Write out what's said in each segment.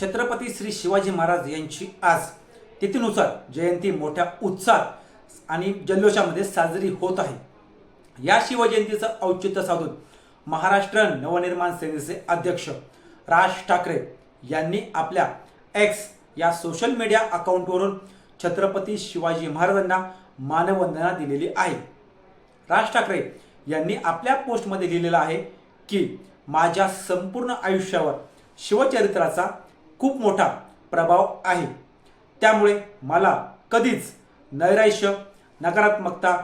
छत्रपती श्री शिवाजी महाराज यांची आज तिथीनुसार जयंती मोठ्या उत्साहात आणि जल्लोषामध्ये साजरी होत आहे. या शिवजयंतीचं औचित्य साधून महाराष्ट्र नवनिर्माण सेनेचे अध्यक्ष राज ठाकरे यांनी आपल्या एक्स या सोशल मीडिया अकाउंटवरून छत्रपती शिवाजी महाराजांना मानवंदना दिलेली आहे. राज ठाकरे यांनी आपल्या पोस्टमध्ये लिहिलेलं आहे की माझ्या संपूर्ण आयुष्यावर शिवचरित्राचा खूप मोठा प्रभाव आहे. त्यामुळे मला कधीच नैराश्य नकारात्मकता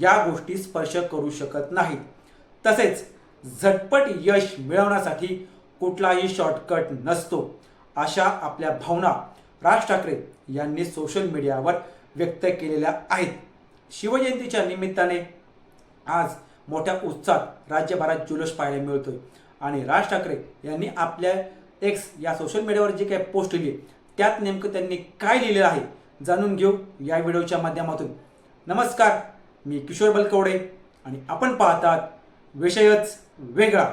या गोष्टी स्पर्श करू शकत नाहीत. तसेच झटपट यश मिळवण्यासाठी कुठलाही शॉर्टकट नसतो अशा आपल्या भावना राज ठाकरे यांनी सोशल मीडियावर व्यक्त केलेल्या आहेत. शिवजयंतीच्या निमित्ताने आज मोठ्या उत्साहात राज्यभरात जुलूस पाहायला मिळतोय. आणि राज ठाकरे यांनी आपल्या एक्स या सोशल मीडियावर जे काही पोस्ट लिहिली त्यात नेमकं त्यांनी काय लिहिलेलं आहे जाणून घेऊ या व्हिडिओच्या माध्यमातून. नमस्कार मी किशोर बलकवडे आणि आपण पाहतात विषयच वेगळा.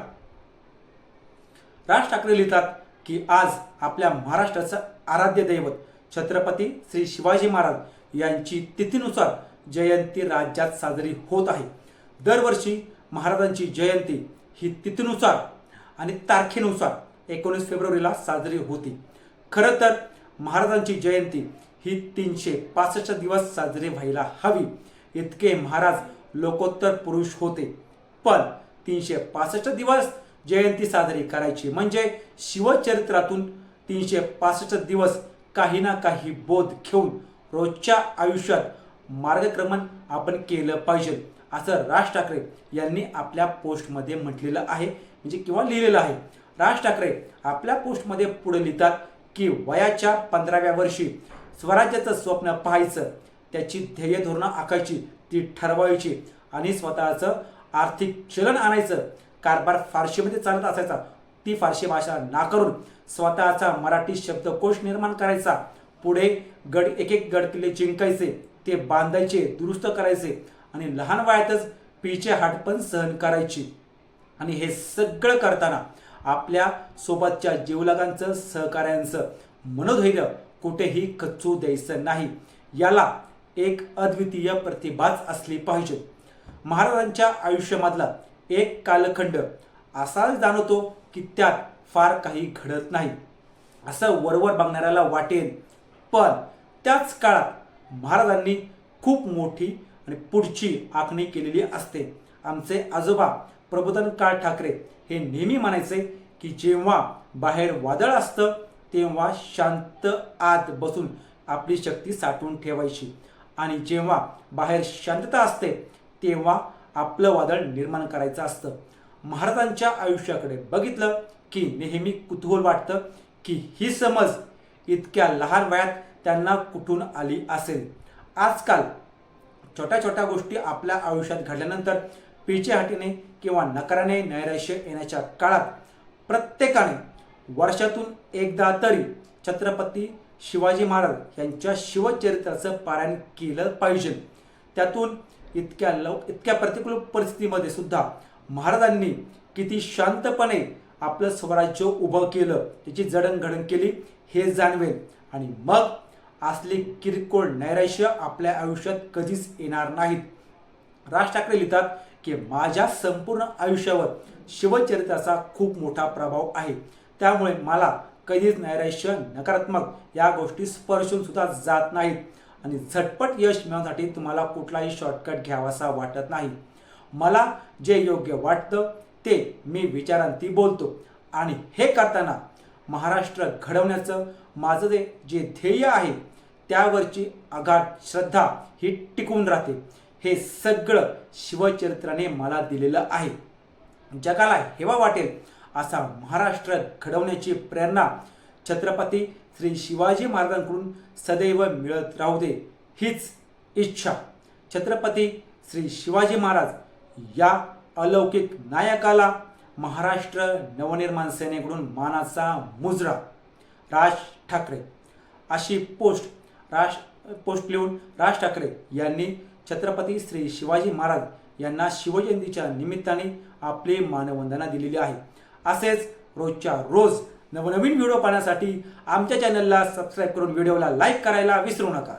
राज ठाकरे लिहितात की आज आपल्या महाराष्ट्राचं आराध्य दैवत छत्रपती श्री शिवाजी महाराज यांची तिथीनुसार जयंती राज्यात साजरी होत आहे. दरवर्षी महाराजांची जयंती ही तिथीनुसार आणि तारखेनुसार एकोणीस फेब्रुवारीला साजरी होती. खरं तर महाराजांची जयंती ही तीनशे पासष्ट दिवस साजरी व्हायला हवी. इतके महाराज लोकोत्तर पुरुष होते. पण तीनशे पासष्ट दिवस जयंती साजरी करायची म्हणजे शिवचरित्रातून तीनशे पासष्ट दिवस काही ना काही बोध घेऊन रोजच्या आयुष्यात मार्गक्रमण आपण केलं पाहिजे असं राज ठाकरे यांनी आपल्या पोस्टमध्ये म्हटलेलं आहे. म्हणजे किंवा लिहिलेलं आहे. राज ठाकरे आपल्या पोस्टमध्ये पुढे लिहितात की वयाच्या पंधराव्या वर्षी स्वराज्याचं स्वप्न पाहायचं त्याची ध्येय धोरणं आखायची ती ठरवायची आणि स्वतःचं आर्थिक चलन आणायचं कारभार फारशीमध्ये चालत असायचा. ती फारशी भाषा नाकारून स्वतःचा मराठी शब्दकोश निर्माण करायचा. पुढे गड एक एक गड किल्ले जिंकायचे ते बांधायचे दुरुस्त करायचे आणि लहान वयातच पीचे हाटपण सहन करायची. आणि हे सगळं करताना आपल्या सोबतच्या जीवलगांचं सहकाऱ्यांचं मनोधैर्य कुठेही कच्चू द्यायचं नाही. याला एक अद्वितीय प्रतिभाच असली पाहिजे. महाराजांच्या आयुष्यामधला एक कालखंड असाच जाणवतो की त्यात फार काही घडत नाही. असं वरवर बघणाऱ्याला वाटेल. पण त्याच काळात महाराजांनी खूप मोठी आणि पुढची आखणी केलेली असते. आमचे आजोबा प्रबोधन काळ ठाकरे हे नेहमी म्हणायचे की जेव्हा बाहेर वादळ असतं तेव्हा शांत आत बसून आपली शक्ती साठवून ठेवायची. आणि जेव्हा बाहेर शांतता असते तेव्हा आपलं वादळ निर्माण करायचं असतं. महाराजांच्या आयुष्याकडे बघितलं की नेहमी कुतूहल वाटतं की ही समज इतक्या लहान वयात त्यांना कुठून आली असेल. आजकाल छोट्या छोट्या गोष्टी आपल्या आयुष्यात घडल्यानंतर पिछेहाटीने किंवा नकाराने नैराश्य येण्याच्या काळात प्रत्येकाने वर्षातून एकदा तरी छत्रपती शिवाजी महाराज यांच्या शिवचरित्राचं पारायण केलं पाहिजे. त्यातून इतक्या लव इतक्या प्रतिकूल परिस्थितीमध्ये सुद्धा महाराजांनी किती शांतपणे आपलं स्वराज्य उभं केलं त्याची जडणघडण केली हे जाणवेल. आणि मग असले किरकोळ नैराश्य आपल्या आयुष्यात कधीच येणार नाहीत. राज ठाकरे लिहितात की माझ्या संपूर्ण आयुष्यावर शिवचरित्राचा खूप मोठा प्रभाव आहे. त्यामुळे मला कधीच नैराश्य नकारात्मक या गोष्टी स्पर्शून सुद्धा जात नाहीत. आणि झटपट यश मिळवण्यासाठी तुम्हाला कुठलाही शॉर्टकट घ्यावासा वाटत नाही. मला जे योग्य वाटतं ते मी विचारांती बोलतो. आणि हे करताना महाराष्ट्र घडवण्याचं माझं जे जे ध्येय आहे त्यावरची अगाध श्रद्धा ही टिकून राहते. हे सगळं शिवचरित्राने मला दिलेलं आहे. जगाला हेवा वाटेल असा महाराष्ट्र घडवण्याची प्रेरणा छत्रपती श्री शिवाजी महाराजांकडून सदैव मिळत राहू दे हीच इच्छा. छत्रपती श्री शिवाजी महाराज या अलौकिक नायकाला महाराष्ट्र नवनिर्माण सेनेकडून मानाचा मुजरा. राज ठाकरे अशी पोस्ट राज पोस्ट लिहून राज ठाकरे यांनी छत्रपती श्री शिवाजी महाराज यांना शिवजयंतीच्या निमित्ताने आपली मानवंदना दिलेली आहे. असेच रोजच्या रोज नवनवीन व्हिडिओ पाहण्यासाठी आमच्या चॅनलला सबस्क्राईब करून व्हिडिओला लाईक करायला विसरू नका.